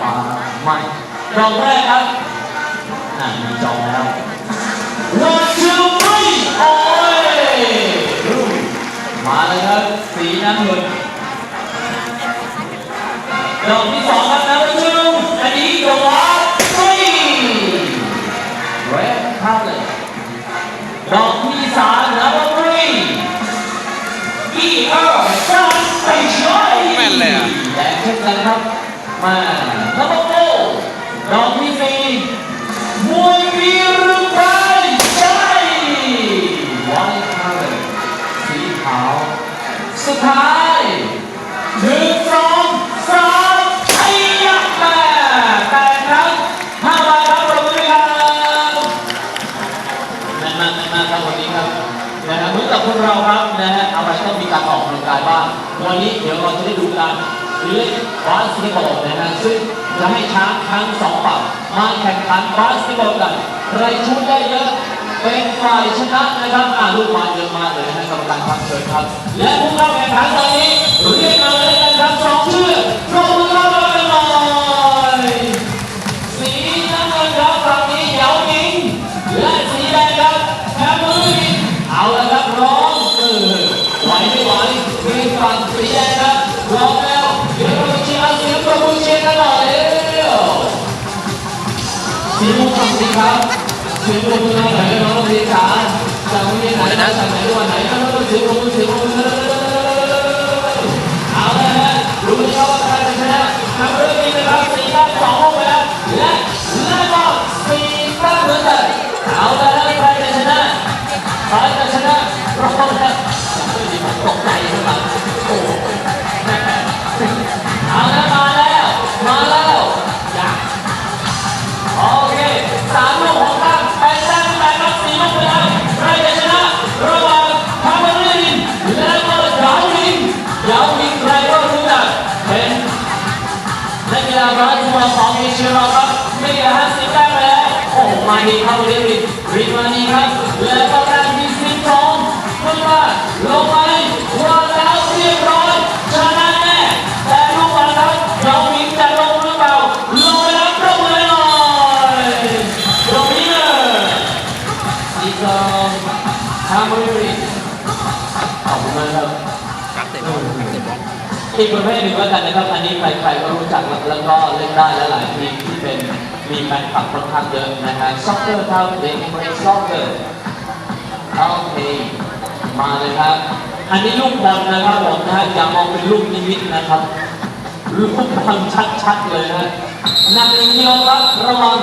ฟ้าไม่ดอกแรกครับอ่ามีจองแล้ว one two three โอ้ยมาเลยครับ สีน้ำเงินดอกที่สองครับนะผู้ชมอันนี้ดอกว่า three red color ดอกที่สาม number three อีเออร์ซันไปช่วยแม่นเลยอะและเช่นกันครับ มา number four ดอกที่สี่มวยวีรุไทยใช่ white color สีขาว สุดท้ายหนึ่งสองสามไอ้ยักษ์มาแต่ครับห้าใบครับปรบมือครับแม่นมากแม่นมากครับวันนี้ครับนะฮะเหมือนกับคนเราครับนะฮะอะไรต้องมีการออกกำลังกายบ้างวันนี้เดี๋ยวเราจะได้ดูกันารเล่นบาสเกตบอลนะฮะซึ่งจะให้ช้างทั้งสองฝั่งมาแข่งขันบาสเกตบอลกันใครชุดได้เยอะเป็นฝ่ายชนะนะครับอ่าลูกมาเยอะมากเลยนะฮะกรรมการพักเชิญครับ และผู้เข้าแข่งขันตอนนี้เรียกมาเลยนะครับสอง สีม่วงฝั่งสีครับสียงประมือหน่องไหนน้องเรียนขาจากโรงเรียนไหนจากไหนจังหวัดไหนก็ต้องสียงประมือเสียงประมือ มาดีครับรินรินรินมาดีครับ แล้วก็แต้มที่สิบสองขึ้นมาลงไปวางแล้วเรียบร้อยชนะแน่แต่ลูกบอลครับยาวลิงจะลงหรือเปล่าลงไปแล้วปรบมือหน่อยตรงนี้เลยอีกสองทามารินขอบคุณมากครับกักเตะบอลกักเตะบอลอีกประเภทหนึ่งแล้วกันนะครับอันนี้ใครๆก็รู้จักแล้วก็เล่นได้และหลายทีมที่เป็น มีแฟนคลับค่อนข้างเยอะนะฮะซ็อกเกอร์ครับเด็กเล่นซ็อกเกอร์โอเคมาเลยครับ อันนี้ลูกบอลนะครับผมนะฮะอย่ามองเป็นลูกนิมิตนะครับลูกบอลชัดๆเลยนะนักหนึ่งกิโลครับระวัง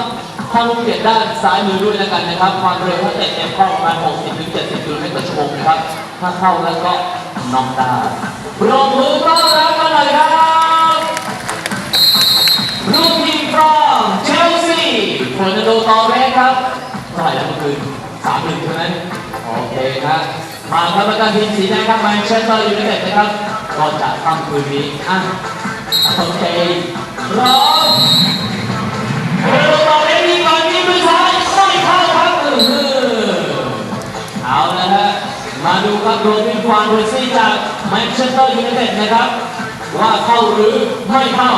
ถ้าลูกเปลี่ยนด้านซ้ายมือด้วยแล้วกันนะครับ ความเร็วถ้าเตะเต็มเข้าประมาณ60ถึง70กิโลเมตรต่อชั่วโมงนะครับ ถ้าเข้าแล้วก็น็อกได้ปรบมือต้อนรับกันหน่อยครับลูก ทีมฟรองเชลซีฟอร์นันโดตอเรสครับเท่าไหร่แล้วเมื่อคืนสามหนึ่งใช่ไหมโอเคครับมาครับประกันทีมสีแดงครับแมนเชสเตอร์ยูไนเต็ดนะครับก็จะค่ำคืนนี้อะโอเคพร้อมเราต่อเล่นดีก่อนมีมือซ้ายไม่เข้าครับเออเอาละฮะมาดูครับโรบินฟานโรซี่จากแมนเชสเตอร์ยูไนเต็ดนะครับว่าเข้าหรือไม่เข้า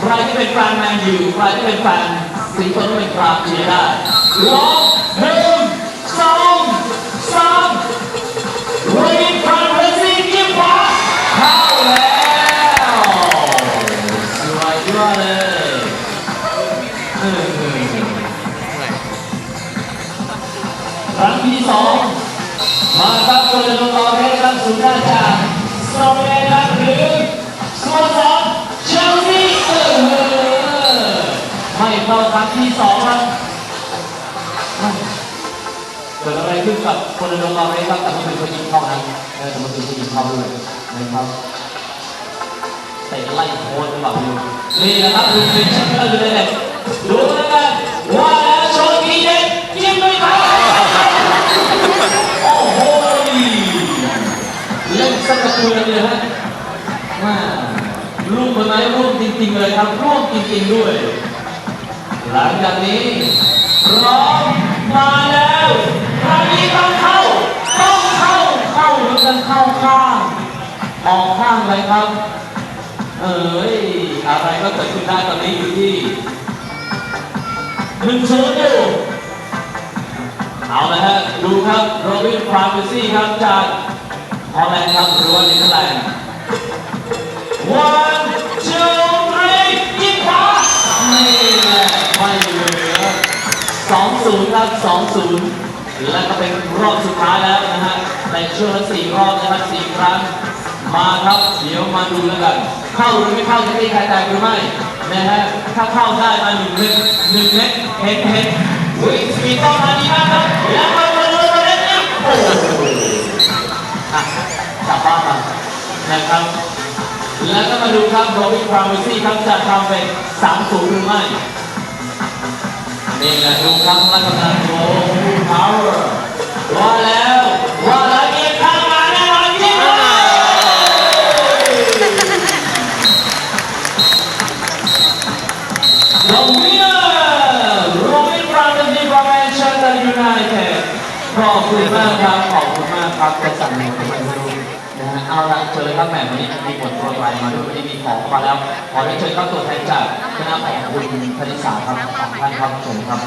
ใครที่เป็นแฟนแมนยูใครที่เป็นแฟน สิงโตต้องเป็นกราบเชียร์ได้ร้อมหนึ่งสองสามโรบินฟานโรซี่ยิงขวาเข้าแล้วสวยยอดเลยเออเมื่อยครั้งที่สองมาครับโดยลง ครั้งที่สองครับเกิดอะไรขึ้นกับคนลงต่อเพชรครับแต่เมื่อคืนเขายิงเข้านะแต่มื่อคืนเขายิงเข้าด้วยนะครับเตะไล่โค้ดหรือเปล่านี่นะครับดูทีมแชมเปี้นยูไนเต็ดดูแล้วกันว่าแล้วโชว์ทีเด็ดยิงไม่เข้าโอ้โหเล่นสักกระตุยเลยฮะมาลูกมันไหมร่วงจริงๆเลยครับร่วงจริงๆด้วย หลังจากนี้พร้อมมาแล้วคราวนี้ต้องเข้า ต้องเข้า เข้าหรือกันเข้าข้าง ออกข้างเลยครับ เอ้ย อะไรก็เกิดขึ้นได้ตอนนี้อยู่ที่หนึ่งศูนย์อยู่เอาละฮะ ดูครับโรบินฟรานซิซี่ครับจากฮอลแลนด์ครับหรือว่าเนเธอร์แลนด์ one two three ยิงขวา 2-0 ครับ 2-0 และก็เป็นรอบสุดท้ายแล้วนะฮะ ในช่วงละสี่รอบนะครับสี่ครั้ง มาครับ เดี๋ยวมาดูแล้วกัน เข้าหรือไม่เข้าจะมีใครแตกหรือไม่นะฮะ ถ้าเข้าได้มาหนึ่งเล็ดหนึ่งเล็ดเห็นเห็นอุ้ยสปีดต้องมาดีมากครับ แล้วมาดูยมาเลยนะโอ้โหกลับบ้านมานะครับแล้วก็มาดูครับโรบินพรามิซี่ครับจะทำเป็น3-0หรือไม่ นี่แหละดูครับลักษณะโอ้พาวเวอร์ว่าแล้วว่าแล้วเอียงข้ามาแน่นอนยิงเลย The winner Robin Ramsey from Manchester United ขอบคุณมากครับขอบคุณมากครับจะสั่งในคนไม่รู้นะฮะ เอาละเชิญเลยครับแหม่วันนี้มีบทโปรยไลน์มาด้วยวันนี้มีของมาแล้ว ขอเรียนเชิญครับตัวแทนจากคณะของคุณคณิษาครับของท่านครับเชิญครับ